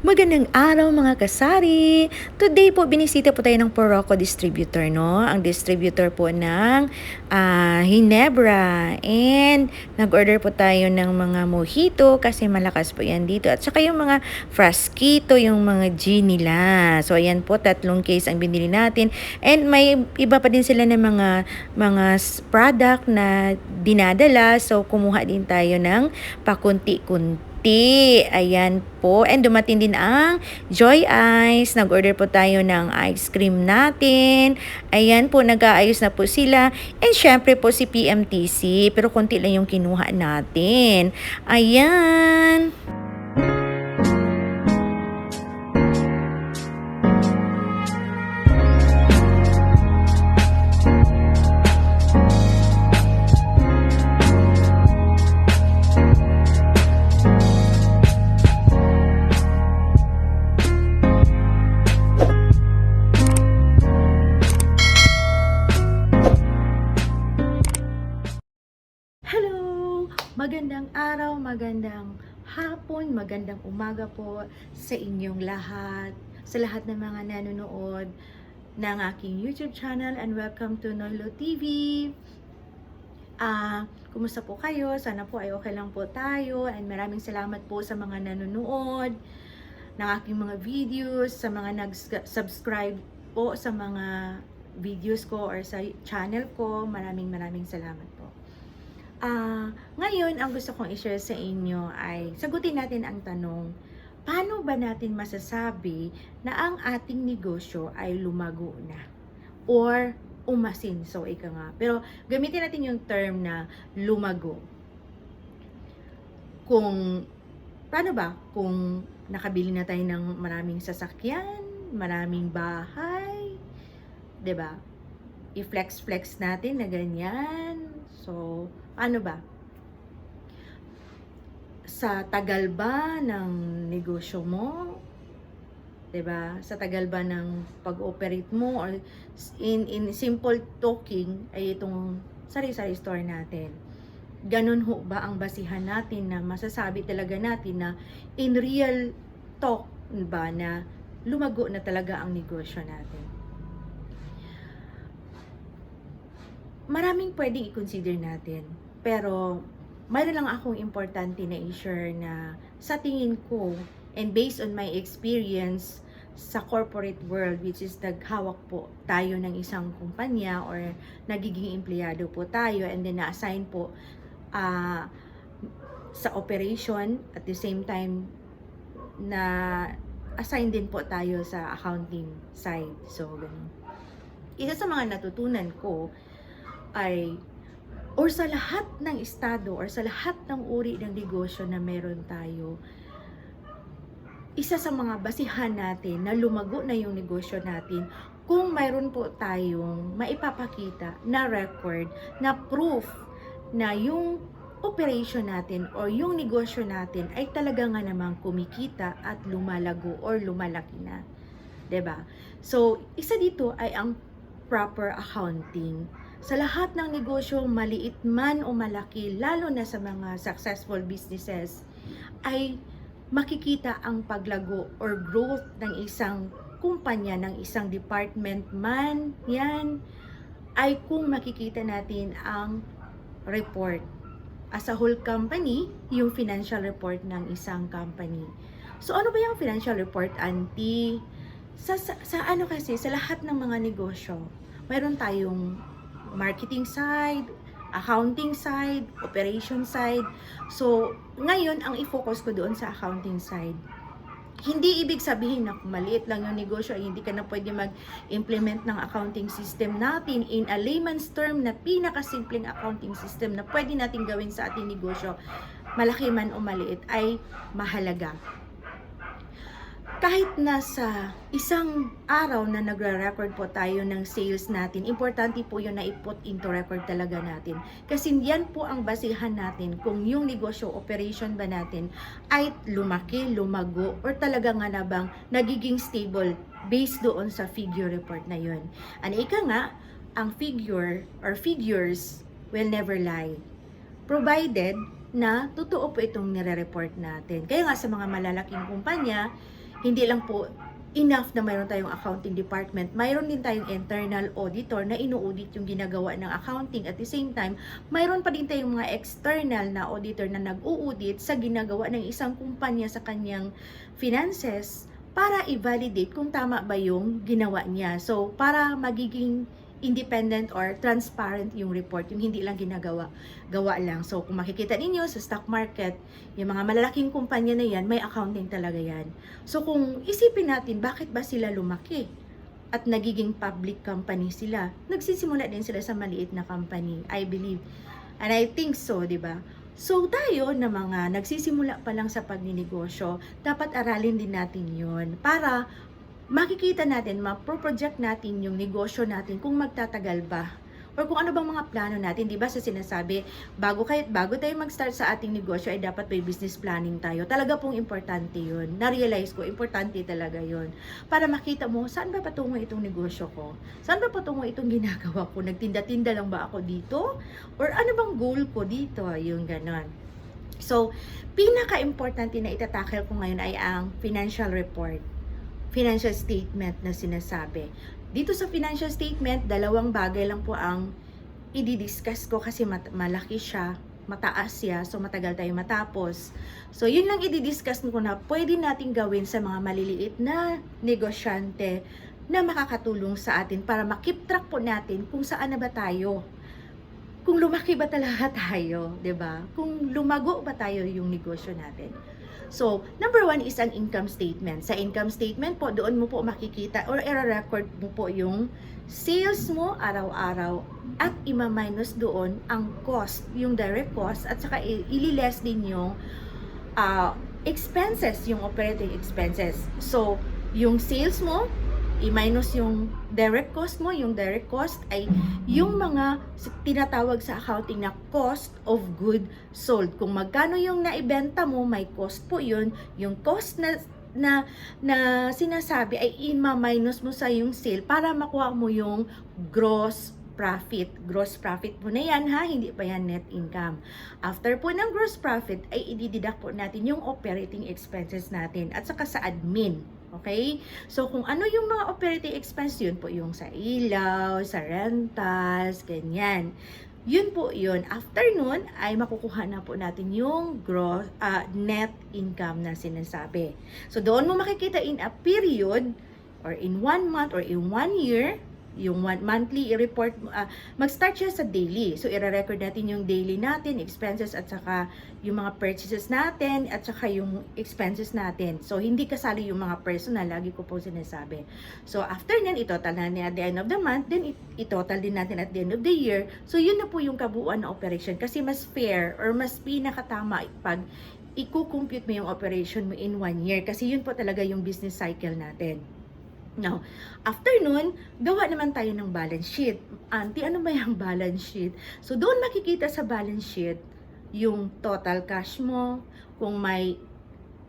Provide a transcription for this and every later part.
Magandang araw mga kasari! Today po, binisita po tayo ng Porocco Distributor, no? Ang distributor po ng ah, Hinebra. And nag-order po tayo ng mga mojito kasi malakas po yan dito. At saka yung mga frasquito, yung mga gin nila. So, ayan po, tatlong case ang binili natin. And may iba pa din sila ng mga, mga product na dinadala. So, kumuha din tayo ng pakunti-kunti. Ayan po. And dumating din ang Joy Ice. Nag-order po tayo ng ice cream natin. Ayan po, nag-aayos na po sila. And syempre po si PMTC. Pero konti lang yung kinuha natin. Ayan. Araw, magandang hapon, magandang umaga po sa inyong lahat, sa lahat ng mga nanonood ng aking YouTube channel and welcome to Nolo TV. Ah, kumusta po kayo? Sana po ay okay lang po tayo and maraming salamat po sa mga nanonood ng aking mga videos, sa mga nag-subscribe po sa mga videos ko or sa channel ko. Maraming maraming salamat po. Ah, ngayon ang gusto kong i-share sa inyo ay sagutin natin ang tanong, paano ba natin masasabi na ang ating negosyo ay lumago na or umasin, so ika nga. Pero gamitin natin yung term na lumago. Kung paano ba kung nakabili na tayo ng maraming sasakyan, maraming bahay, 'di ba? I-flex-flex natin na ganyan. So, ano ba? Sa tagal ba ng negosyo mo? 'Di ba? Sa tagal ba ng pag-operate mo or in in simple talking ay itong sari-sari store natin. Ganun ho ba ang basihan natin na masasabi talaga natin na in real talk ba na lumago na talaga ang negosyo natin? Maraming pwedeng i-consider natin. Pero, mayroon lang akong importante na i-share na sa tingin ko, and based on my experience sa corporate world, which is naghawak po tayo ng isang kumpanya or nagiging empleyado po tayo and then na-assign po ah, sa operation at the same time na assign din po tayo sa accounting side. So, ganun. Isa sa mga natutunan ko ay or sa lahat ng estado or sa lahat ng uri ng negosyo na meron tayo, isa sa mga basihan natin na lumago na yung negosyo natin kung mayroon po tayong maipapakita na record, na proof na yung operation natin or yung negosyo natin ay talaga nga namang kumikita at lumalago or lumalaki na. ba? So, isa dito ay ang proper accounting sa lahat ng negosyo, maliit man o malaki, lalo na sa mga successful businesses, ay makikita ang paglago or growth ng isang kumpanya, ng isang department man, yan, ay kung makikita natin ang report. As a whole company, yung financial report ng isang company. So, ano ba yung financial report, Auntie? Sa, sa, sa ano kasi, sa lahat ng mga negosyo, mayroon tayong marketing side, accounting side, operation side. So, ngayon, ang i-focus ko doon sa accounting side. Hindi ibig sabihin na maliit lang yung negosyo ay hindi ka na pwede mag-implement ng accounting system natin in a layman's term na pinakasimpleng accounting system na pwede natin gawin sa ating negosyo, malaki man o maliit, ay mahalaga kahit nasa isang araw na nagre-record po tayo ng sales natin, importante po yun na i-put into record talaga natin. Kasi yan po ang basihan natin kung yung negosyo, operation ba natin ay lumaki, lumago, or talaga nga na bang nagiging stable based doon sa figure report na yun. Ano ika nga, ang figure or figures will never lie. Provided na totoo po itong nire-report natin. Kaya nga sa mga malalaking kumpanya, hindi lang po enough na mayroon tayong accounting department. Mayroon din tayong internal auditor na inu-audit yung ginagawa ng accounting. At the same time, mayroon pa din tayong mga external na auditor na nag-u-audit sa ginagawa ng isang kumpanya sa kanyang finances para i-validate kung tama ba yung ginawa niya. So, para magiging independent or transparent yung report, yung hindi lang ginagawa, gawa lang. So, kung makikita ninyo sa stock market, yung mga malalaking kumpanya na yan, may accounting talaga yan. So, kung isipin natin, bakit ba sila lumaki? At nagiging public company sila. Nagsisimula din sila sa maliit na company, I believe. And I think so, di ba? So, tayo na mga nagsisimula pa lang sa pagninegosyo, dapat aralin din natin yon para makikita natin, ma-project natin yung negosyo natin kung magtatagal ba or kung ano bang mga plano natin, 'di ba? Sa sinasabi, bago kayo bago tayo mag-start sa ating negosyo ay dapat may business planning tayo. Talaga pong importante 'yun. Na-realize ko, importante talaga 'yun. Para makita mo saan ba patungo itong negosyo ko? Saan ba patungo itong ginagawa ko? Nagtinda-tinda lang ba ako dito? Or ano bang goal ko dito? Yung ganon. So, pinaka-importante na itatakel ko ngayon ay ang financial report financial statement na sinasabi. Dito sa financial statement, dalawang bagay lang po ang i-discuss ko kasi mat- malaki siya, mataas siya, so matagal tayo matapos. So, yun lang i-discuss ko na pwede nating gawin sa mga maliliit na negosyante na makakatulong sa atin para makip track po natin kung saan na ba tayo. Kung lumaki ba talaga tayo, 'di ba? Kung lumago ba tayo yung negosyo natin. So, number one is ang income statement. Sa income statement po, doon mo po makikita or i-record mo po yung sales mo araw-araw at ima-minus doon ang cost, yung direct cost at saka ili-less din yung ah, expenses, yung operating expenses. So, yung sales mo, i-minus yung direct cost mo, yung direct cost ay yung mga tinatawag sa accounting na cost of good sold. Kung magkano yung naibenta mo, may cost po yun. Yung cost na na na sinasabi ay ima-minus mo sa yung sale para makuha mo yung gross profit. Gross profit po na yan ha, hindi pa yan net income. After po ng gross profit ay idideduct po natin yung operating expenses natin at saka sa admin. Okay? So, kung ano yung mga operating expense, yun po yung sa ilaw, sa rentals, ganyan. Yun po yun. After nun, ay makukuha na po natin yung gross, ah, net income na sinasabi. So, doon mo makikita in a period, or in one month, or in one year, yung one, monthly i-report, ah, mag-start siya sa daily. So, i-record natin yung daily natin, expenses, at saka yung mga purchases natin, at saka yung expenses natin. So, hindi kasali yung mga personal, lagi ko po sinasabi. So, after nan, itotal na natin at the end of the month, then it- itotal din natin at the end of the year. So, yun na po yung kabuuan na operation. Kasi mas fair, or mas pinakatama pag i-compute mo yung operation mo in one year. Kasi yun po talaga yung business cycle natin. Now, after nun, gawa naman tayo ng balance sheet. Auntie, ano ba yung balance sheet? So, doon makikita sa balance sheet yung total cash mo, kung may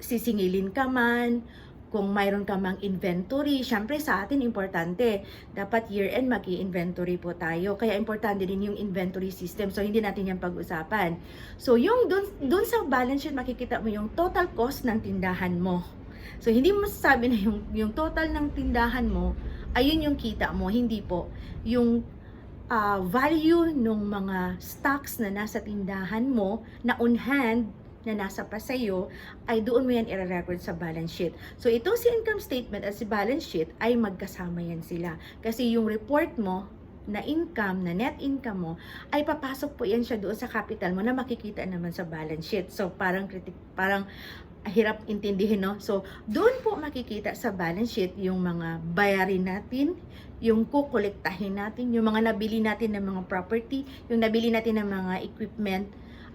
sisingilin ka man, kung mayroon ka mang inventory. Siyempre, sa atin, importante. Dapat year-end mag-inventory po tayo. Kaya, importante din yung inventory system. So, hindi natin yan pag-usapan. So, yung dun, dun sa balance sheet, makikita mo yung total cost ng tindahan mo. So, hindi mo masasabi na yung, yung total ng tindahan mo, ayun yung kita mo. Hindi po. Yung ah, value ng mga stocks na nasa tindahan mo, na on hand, na nasa pa sa'yo, ay doon mo yan i-record sa balance sheet. So, itong si income statement at si balance sheet ay magkasama yan sila. Kasi yung report mo, na income, na net income mo, ay papasok po yan siya doon sa capital mo na makikita naman sa balance sheet. So, parang kritik, parang hirap intindihin, no? So, doon po makikita sa balance sheet yung mga bayarin natin, yung kukolektahin natin, yung mga nabili natin ng mga property, yung nabili natin ng mga equipment,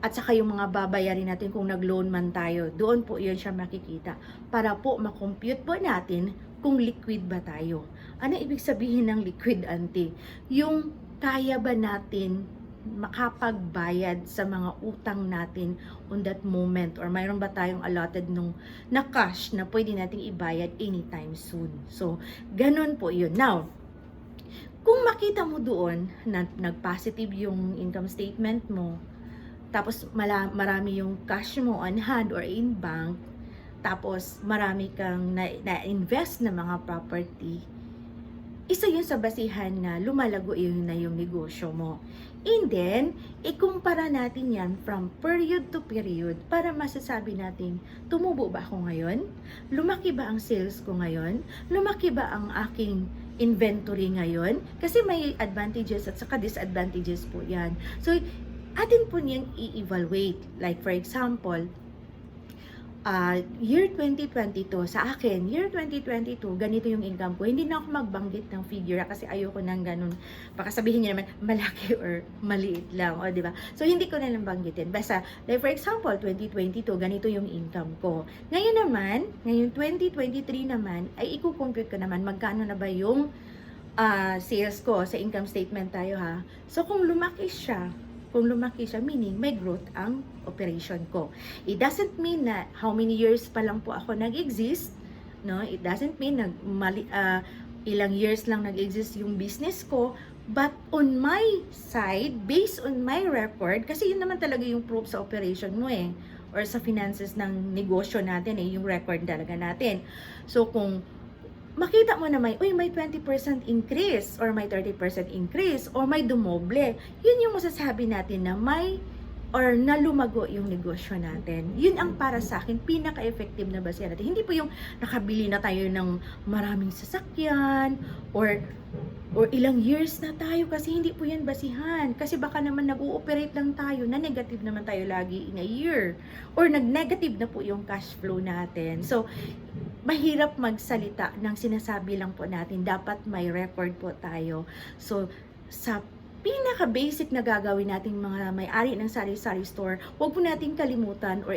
at saka yung mga babayarin natin kung nag-loan man tayo. Doon po yun siya makikita. Para po makompute po natin kung liquid ba tayo. Ano ibig sabihin ng liquid, auntie? Yung kaya ba natin makapagbayad sa mga utang natin on that moment or mayroon ba tayong allotted nung na cash na pwede nating ibayad anytime soon. So, ganun po yun. Now, kung makita mo doon na nag-positive yung income statement mo, tapos mala, marami yung cash mo on hand or in bank, tapos marami kang na- na-invest na mga property, isa yun sa basihan na lumalago yun na yung negosyo mo. And then, ikumpara natin yan from period to period para masasabi natin, tumubo ba ako ngayon? Lumaki ba ang sales ko ngayon? Lumaki ba ang aking inventory ngayon? Kasi may advantages at saka disadvantages po yan. So, atin po niyang i-evaluate. Like for example, uh, year 2022, sa akin, year 2022, ganito yung income ko. Hindi na ako magbanggit ng figure ah, kasi ayoko nang ganun. Baka sabihin niya naman, malaki or maliit lang, o di ba? So, hindi ko na lang banggitin. Basta, like for example, 2022, ganito yung income ko. Ngayon naman, ngayon 2023 naman, ay i-compute ko naman magkano na ba yung ah, sales ko sa income statement tayo ha. So, kung lumaki siya, kung lumaki siya, meaning may growth ang operation ko. It doesn't mean na how many years pa lang po ako nag-exist, no? It doesn't mean na mali, ah, ilang years lang nag-exist yung business ko, but on my side, based on my record, kasi yun naman talaga yung proof sa operation mo eh, or sa finances ng negosyo natin eh, yung record talaga natin. So, kung makita mo na may, uy, may 20% increase or may 30% increase or may dumoble. Yun yung masasabi natin na may or na lumago yung negosyo natin. Yun ang para sa akin, pinaka-effective na basihan natin. Hindi po yung nakabili na tayo ng maraming sasakyan or or ilang years na tayo kasi hindi po yan basihan. Kasi baka naman nag-ooperate lang tayo na negative naman tayo lagi in a year. Or nag-negative na po yung cash flow natin. So, mahirap magsalita ng sinasabi lang po natin. Dapat may record po tayo. So, sa pinaka-basic na gagawin nating mga may-ari ng sari-sari store, huwag po nating kalimutan or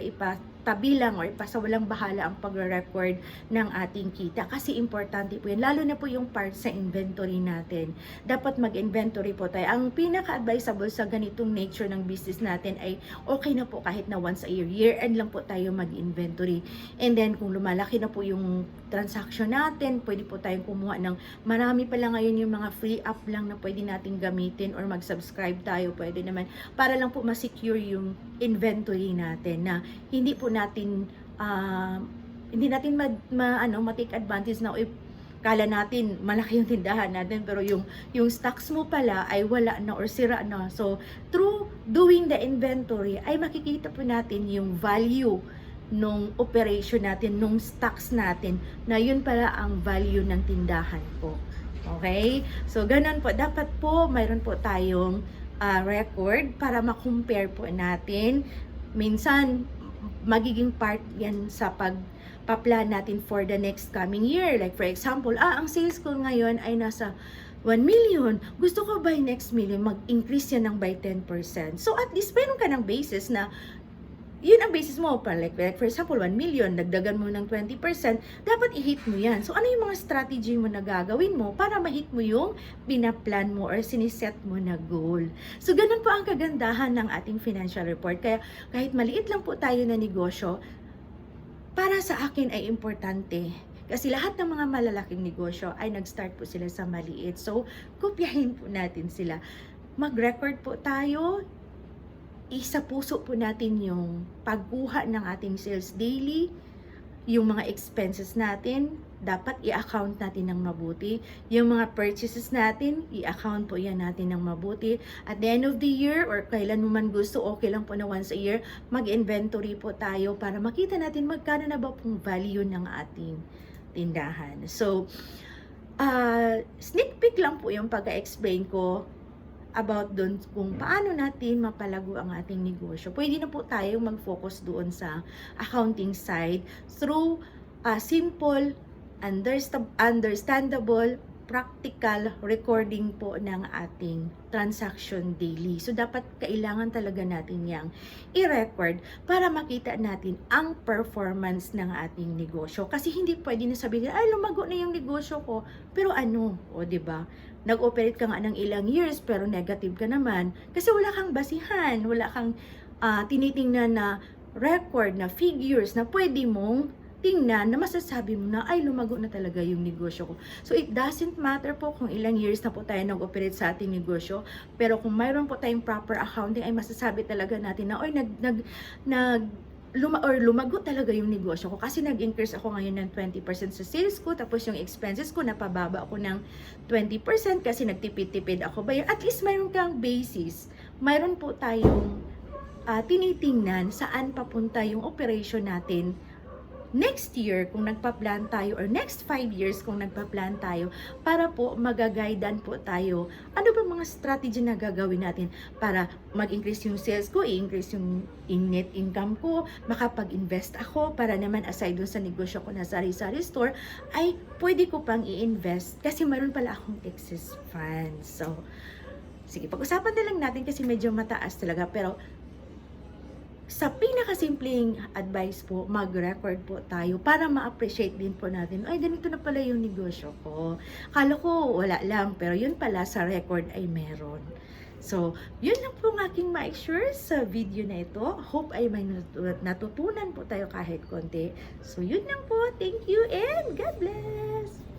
ipatabi lang or ipasawalang bahala ang pagre-record ng ating kita. Kasi importante po yan. Lalo na po yung part sa inventory natin. Dapat mag-inventory po tayo. Ang pinaka-advisable sa ganitong nature ng business natin ay okay na po kahit na once a year. Year end lang po tayo mag-inventory. And then kung lumalaki na po yung transaction natin, pwede po tayong kumuha ng marami pa lang ngayon yung mga free app lang na pwede natin gamitin or mag-subscribe tayo, pwede naman para lang po ma-secure yung inventory natin na hindi po natin ah, hindi natin ma, ma- ano, ma-take advantage na uy, kala natin malaki yung tindahan natin pero yung yung stocks mo pala ay wala na or sira na. So, through doing the inventory ay makikita po natin yung value nung operation natin, nung stocks natin, na yun pala ang value ng tindahan ko. Okay? So, ganun po. Dapat po, mayroon po tayong ah, record para ma-compare po natin. Minsan, magiging part yan sa pag pa-plan natin for the next coming year. Like for example, ah, ang sales ko ngayon ay nasa 1 million. Gusto ko by next million, mag-increase yan ng by 10%. So at least meron ka ng basis na yun ang basis mo. Pa, like, like, for example, 1 million, dagdagan mo ng 20%, dapat i-hit mo yan. So, ano yung mga strategy mo na gagawin mo para ma-hit mo yung pinaplan mo or siniset mo na goal. So, ganun po ang kagandahan ng ating financial report. Kaya, kahit maliit lang po tayo na negosyo, para sa akin ay importante. Kasi lahat ng mga malalaking negosyo ay nag-start po sila sa maliit. So, kopyahin po natin sila. Mag-record po tayo, isa puso po natin yung pagkuha ng ating sales daily, yung mga expenses natin, dapat i-account natin ng mabuti. Yung mga purchases natin, i-account po yan natin ng mabuti. At the end of the year, or kailan mo man gusto, okay lang po na once a year, mag-inventory po tayo para makita natin magkano na ba pong value ng ating tindahan. So, uh, sneak peek lang po yung pag-explain ko about doon kung paano natin mapalago ang ating negosyo. Pwede na po tayong mag-focus doon sa accounting side through a simple, understa- understandable, practical recording po ng ating transaction daily. So, dapat kailangan talaga natin yang i-record para makita natin ang performance ng ating negosyo. Kasi hindi pwede na sabihin, ay, lumago na yung negosyo ko. Pero ano? O, ba? Nag-operate ka nga ng ilang years, pero negative ka naman. Kasi wala kang basihan, wala kang ah, tinitingnan na record, na figures, na pwede mong tingnan na masasabi mo na ay lumago na talaga yung negosyo ko. So it doesn't matter po kung ilang years na po tayo nag-operate sa ating negosyo, pero kung mayroon po tayong proper accounting ay masasabi talaga natin na oy nag nag nag luma or lumago talaga yung negosyo ko. Kasi nag-increase ako ngayon ng 20% sa sales ko tapos yung expenses ko napababa ako ng 20% kasi nagtipid-tipid ako. Ba at least mayroon kang basis. Mayroon po tayong ah, tinitingnan saan papunta yung operation natin next year kung nagpa-plan tayo or next 5 years kung nagpa-plan tayo para po magagaidan po tayo ano ba mga strategy na gagawin natin para mag-increase yung sales ko, i-increase yung in net income ko, makapag-invest ako para naman aside dun sa negosyo ko na sari-sari store, ay pwede ko pang i-invest kasi meron pala akong excess funds. So, sige, pag-usapan na lang natin kasi medyo mataas talaga pero sa pinakasimpleng advice po, mag-record po tayo para ma-appreciate din po natin, ay ganito na pala yung negosyo ko. Kala ko wala lang, pero yun pala sa record ay meron. So, yun lang po ang aking ma-share sa video na ito. Hope ay may natu- natutunan po tayo kahit konti. So, yun lang po. Thank you and God bless!